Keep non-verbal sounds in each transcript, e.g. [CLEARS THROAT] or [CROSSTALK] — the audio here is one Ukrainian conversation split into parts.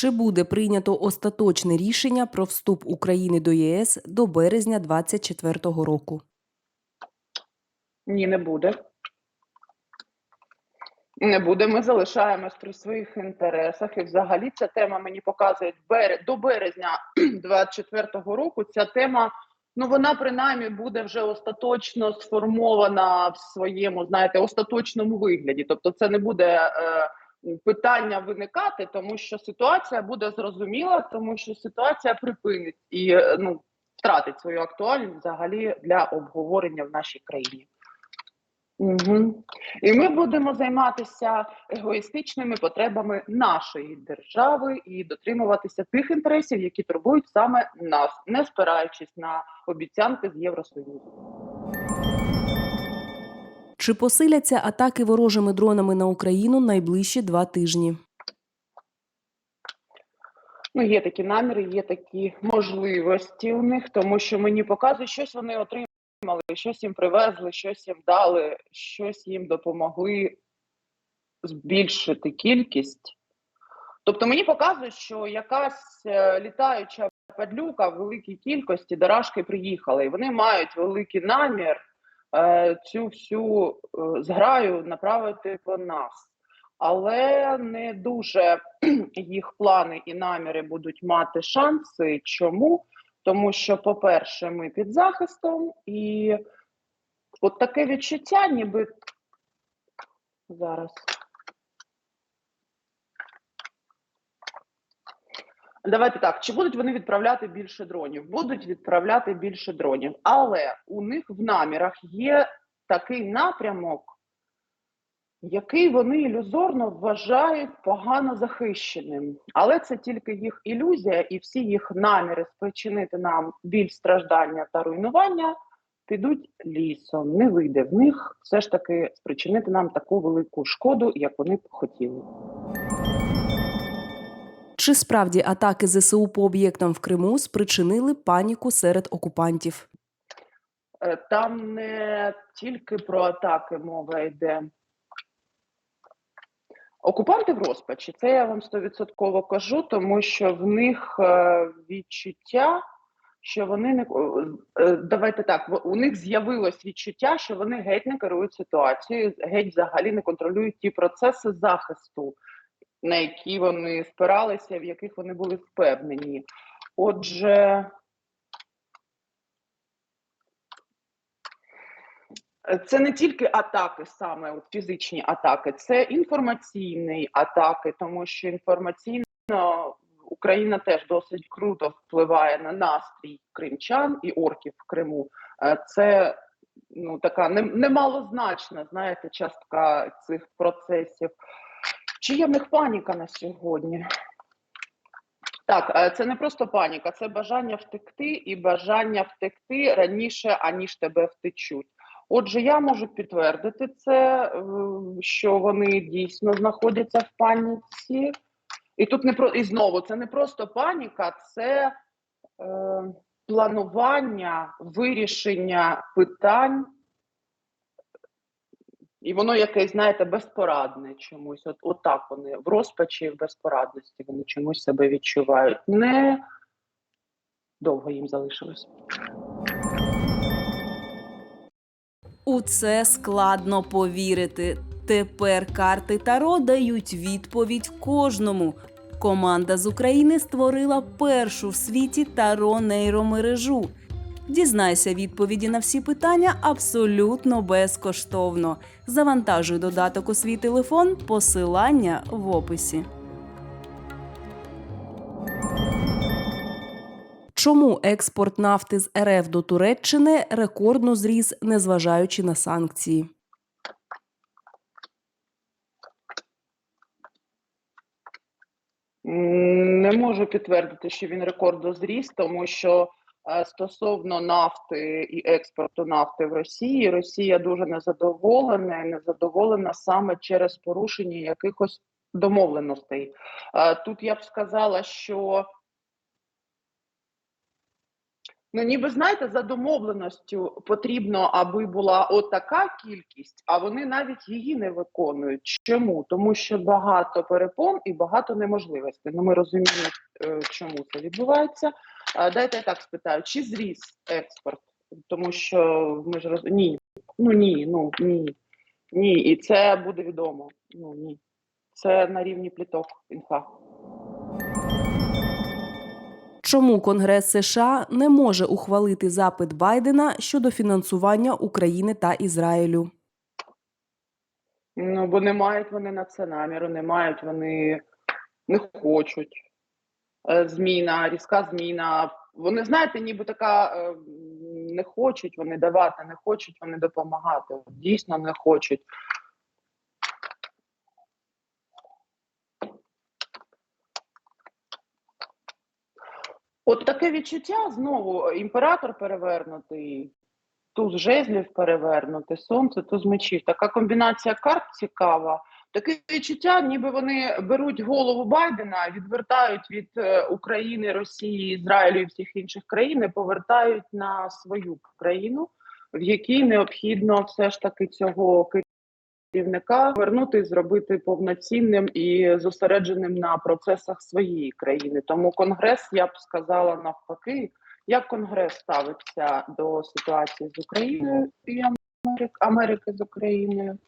Чи буде прийнято остаточне рішення про вступ України до ЄС до березня 2024 року? Ні, не буде. Не буде. Ми залишаємось при своїх інтересах. І взагалі ця тема мені показує до березня [CLEARS THROAT] 24-го року. Ця тема, ну вона принаймні буде вже остаточно сформована в своєму, знаєте, остаточному вигляді. Тобто, це не буде е, питання виникати, тому що ситуація буде зрозуміла, тому що ситуація припинить і е, ну втратить свою актуальність взагалі для обговорення в нашій країні. Угу. І ми будемо займатися егоїстичними потребами нашої держави і дотримуватися тих інтересів, які турбують саме нас, не спираючись на обіцянки з Євросоюзу. Чи посиляться атаки ворожими дронами на Україну найближчі два тижні? Ну, є такі наміри, є такі можливості у них, тому що мені показують, щось вони отримали, щось їм привезли, щось їм дали, щось їм допомогли збільшити кількість. Тобто мені показують, що якась е, літаюча падлюка в великій кількості до приїхала, і вони мають великий намір цю всю е, зграю направити по нас. Але не дуже [CLEARS THROAT] їх плани і наміри будуть мати шанси. Чому? Тому що, по-перше, ми під захистом, і от таке відчуття, ніби зараз. Давайте так, чи будуть вони відправляти більше дронів? Будуть відправляти більше дронів, але у них в намірах є такий напрямок, який вони ілюзорно вважають погано захищеним. Але це тільки їх ілюзія, і всі їх наміри спричинити нам біль, страждання та руйнування підуть лісом. Не вийде в них все ж таки спричинити нам таку велику шкоду, як вони б хотіли. Чи справді атаки ЗСУ по об'єктам в Криму спричинили паніку серед окупантів? Е, Там не тільки про атаки мова йде. Окупанти в розпачі, це я вам стовідсотково кажу, тому що в них е, відчуття, що вони не е, давайте так, у них з'явилось відчуття, що вони геть не керують ситуацією, геть взагалі не контролюють ті процеси захисту, на які вони спиралися, в яких вони були впевнені. Отже, Це не тільки атаки, саме от фізичні атаки, це інформаційні атаки, тому що інформаційно Україна теж досить круто впливає на настрій кримчан і орків в Криму. Е, Це ну така немалозначна, знаєте, частка цих процесів. Чи є в них паніка на сьогодні? Так, е, це не просто паніка, це бажання втекти і бажання втекти раніше, аніж тебе втечуть. Отже, я можу підтвердити це, е, що вони дійсно знаходяться в паніці. І тут не про і знову це не просто паніка, це е, планування вирішення питань, і воно якесь, знаєте, безпорадне чомусь. От, от так вони в розпачі, в безпорадності вони чомусь себе відчувають. Не довго їм залишилось. У це складно повірити. Тепер карти Таро дають відповідь кожному. Команда з України створила першу в світі таро нейромережу. Дізнайся відповіді на всі питання абсолютно безкоштовно. Завантажуй додаток у свій телефон, посилання в описі. Чому експорт нафти з РФ до Туреччини рекордно зріс, незважаючи на санкції? Не можу підтвердити, що він рекордно зріс, тому що стосовно нафти і експорту нафти в Росії, Росія дуже незадоволена і незадоволена саме через порушення якихось домовленостей. Е, Тут я б сказала, що Ну, ніби знаєте, за домовленістю потрібно, аби була отака кількість, а вони навіть її не виконують. Чому? Тому що багато перепон і багато неможливостей. Ну, ми розуміємо, е, чому це відбувається. Дайте я так спитаю, чи зріс експорт? Тому що ми ж роз... ні, ну ні, ну ні, ні, і це буде відомо. Ну ні, це на рівні пліток інфа. Чому Конгрес США не може ухвалити запит Байдена щодо фінансування України та Ізраїлю? Ну, бо не мають вони на це наміру, не мають вони, не хочуть. Е, Зміна, різка зміна. Вони, знаєте, ніби така е, не хочуть вони давати, не хочуть вони допомагати. Дійсно не хочуть. От таке відчуття знову імператор перевернутий, туз жезлів перевернути, сонце, туз мечів. Така комбінація карт цікава. Таке відчуття, ніби вони беруть голову Байдена, відвертають від е, України, Росії, Ізраїлю і всіх інших країн, і повертають на свою країну, в якій необхідно все ж таки цього керівника вернути, зробити повноцінним і зосередженим на процесах своєї країни. Тому конгрес, я б сказала навпаки, як конгрес ставиться до ситуації з Україною і Америки, з Україною.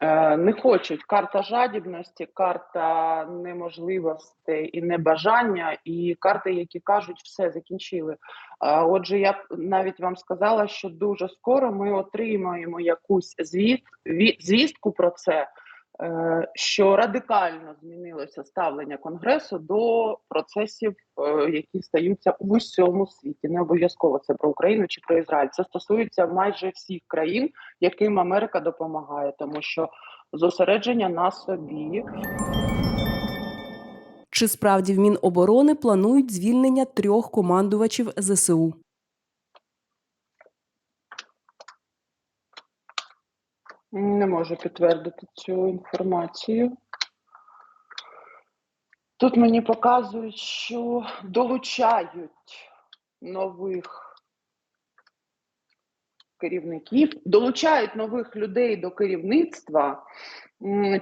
Е, Не хочуть карта жадібності, карта неможливостей і небажання, і карти, які кажуть, все закінчили. Отже, я навіть вам сказала, що дуже скоро ми отримаємо якусь звіт, звістку про це, е, що радикально змінилося ставлення Конгресу до процесів, е, які стаються в усьому світі. Не обов'язково це про Україну чи про Ізраїль. Це стосується майже всіх країн, яким Америка допомагає, тому що зосередження на собі Чи справді в Міноборони планують звільнення трьох командувачів ЗСУ? Не можу підтвердити цю інформацію. Тут мені показують, що долучають нових керівників, долучають нових людей до керівництва.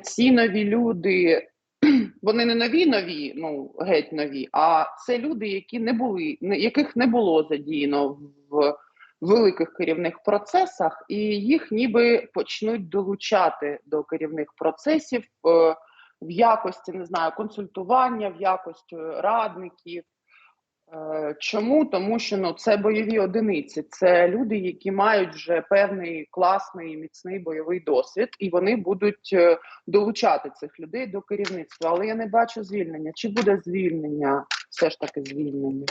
Ці нові люди, [CLEARS THROAT] вони не нові нові, ну геть нові, а це люди, які не були, яких не було задіяно в великих керівних процесах, і їх ніби почнуть долучати до керівних процесів е, в якості не знаю, консультування, в якості радників. Е, Чому? Тому що ну, це бойові одиниці, це люди, які мають вже певний класний міцний бойовий досвід, і вони будуть е, долучати цих людей до керівництва. Але я не бачу звільнення. Чи буде звільнення? Все ж таки звільнення?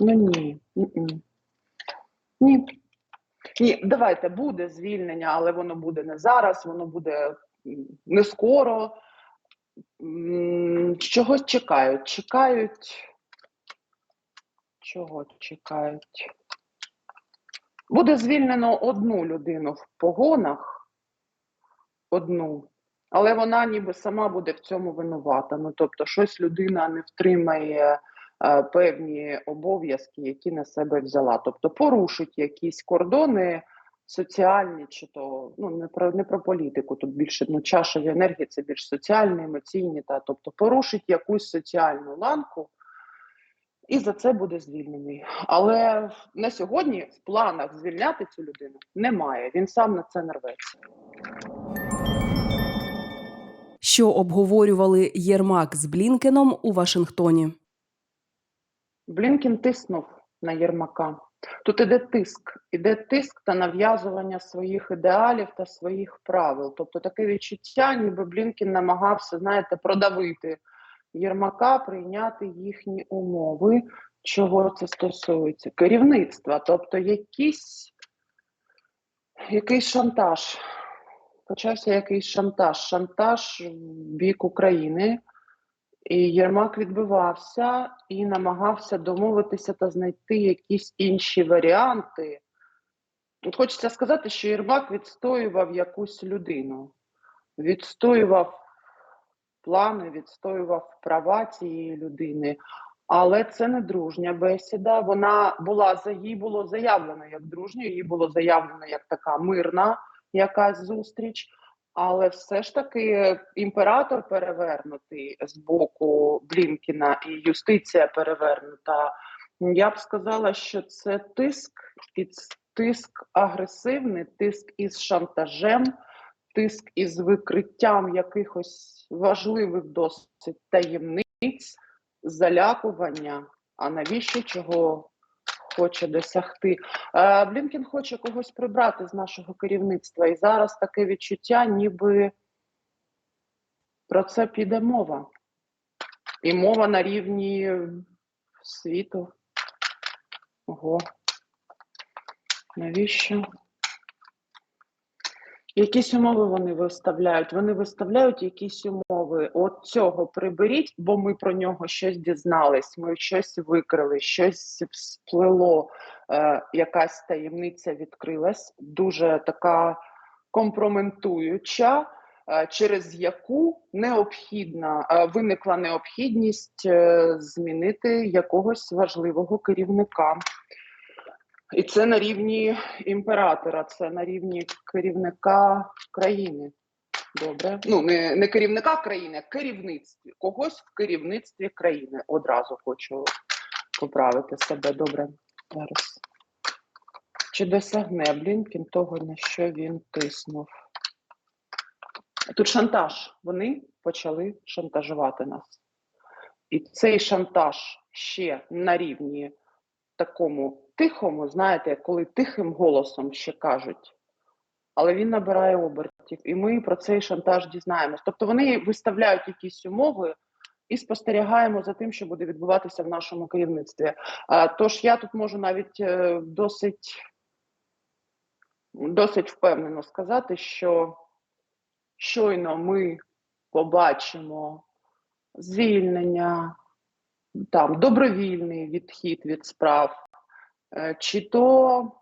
Ну ні. М-м. Ні. Ні, давайте буде звільнення, але воно буде не зараз, воно буде не скоро. Чогось чекають. Чекають. Чого чекають? Буде звільнено одну людину в погонах, одну, але вона ніби сама буде в цьому винувата. Ну, тобто, щось людина не втримає певні обов'язки, які на себе взяла. Тобто порушить якісь кордони соціальні, чи то ну не про не про політику. Тут більше ну, чашові енергії це більш соціальні, емоційні, та тобто порушить якусь соціальну ланку. І за це буде звільнений. Але на сьогодні в планах звільняти цю людину немає. Він сам на це не рветься. Що обговорювали Єрмак з Блінкеном у Вашингтоні? Блінкін тиснув на Єрмака. Тут іде тиск, іде тиск та нав'язування своїх ідеалів та своїх правил. Тобто таке відчуття, ніби Блінкін намагався, знаєте, продавити Єрмака, прийняти їхні умови. Чого це стосується? Керівництва, тобто якийсь, якийсь шантаж. Почався якийсь шантаж, шантаж в бік України. І Єрмак відбивався і намагався домовитися та знайти якісь інші варіанти. От хочеться сказати, що Єрмак відстоював якусь людину, відстоював плани, відстоював права цієї людини. Але це не дружня бесіда. Вона була їй було заявлено як дружня, їй було заявлено як така мирна якась зустріч. Але все ж таки імператор перевернутий з боку Блінкіна і юстиція перевернута. Я б сказала, що це тиск, і тиск агресивний, тиск із шантажем, тиск із викриттям якихось важливих досить таємниць, залякування. А навіщо чого хоче досягти? Е, Блінкін хоче когось прибрати з нашого керівництва, і зараз таке відчуття, ніби про це піде мова. І мова на рівні світу. Ого. Навіщо? Якісь умови вони виставляють. Вони виставляють якісь умови. От цього приберіть, бо ми про нього щось дізнались, ми щось викрили, щось всплило, е, якась таємниця відкрилась, дуже така компрометуюча, е, через яку необхідна е, виникла необхідність е, змінити якогось важливого керівника. І це на рівні імператора, це на рівні керівника країни. Добре. Ну, не, не керівника країни, а керівництві. Когось в керівництві країни. Одразу хочу поправити себе. Добре. Зараз. Чи досягне Блінкін того, на що він тиснув? Тут шантаж. Вони почали шантажувати нас. І цей шантаж ще на рівні такому тихому, знаєте, коли тихим голосом ще кажуть, але він набирає обертів, і ми про цей шантаж дізнаємось. Тобто вони виставляють якісь умови і спостерігаємо за тим, що буде відбуватися в нашому керівництві. Тож я тут можу навіть е, досить, досить впевнено сказати, що щойно ми побачимо звільнення, там добровільний відхід від справ, чи то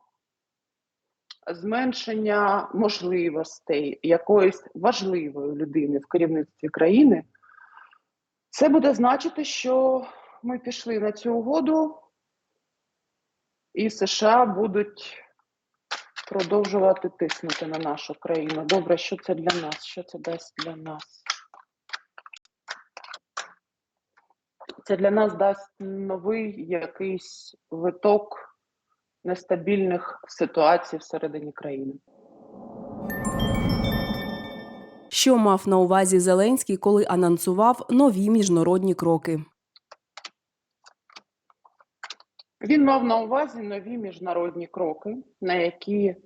зменшення можливостей якоїсь важливої людини в керівництві країни, це буде значити, що ми пішли на цю угоду, і США будуть продовжувати тиснути на нашу країну. Добре, що це для нас? Що це дасть для нас? Це для нас дасть новий якийсь виток нестабільних ситуацій всередині країни. Що мав на увазі Зеленський, коли анонсував нові міжнародні кроки? Він мав на увазі нові міжнародні кроки, на які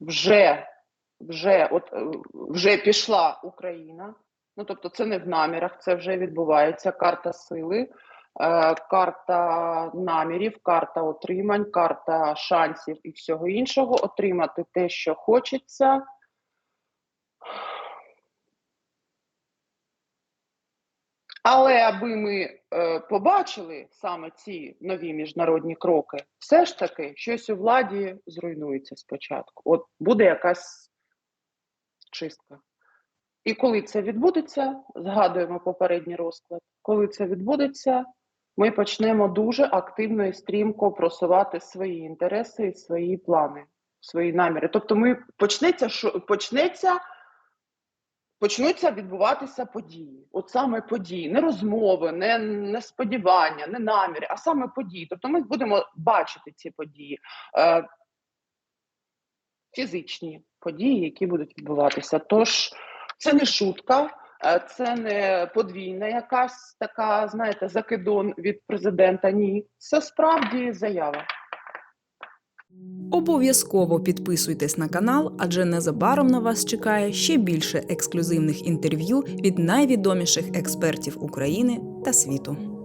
вже, вже, от, е, вже пішла Україна. Ну, тобто, це не в намірах, це вже відбувається. Карта сили, карта намірів, карта отримань, карта шансів і всього іншого. Отримати те, що хочеться. Але аби ми е, побачили саме ці нові міжнародні кроки, все ж таки щось у владі зруйнується спочатку. От буде якась чистка. І коли це відбудеться, згадуємо попередній розклад. Коли це відбудеться, ми почнемо дуже активно і стрімко просувати свої інтереси і свої плани, свої наміри. Тобто, ми почнеться, почнеться почнуться відбуватися події. От саме події, не розмови, не, не сподівання, не наміри, а саме події. Тобто ми будемо бачити ці події, е, фізичні події, які будуть відбуватися. Тож це не шутка, це не подвійна якась така, знаєте, закидон від президента. Ні, це справді заява. Обов'язково підписуйтесь на канал, адже незабаром на вас чекає ще більше ексклюзивних інтерв'ю від найвідоміших експертів України та світу.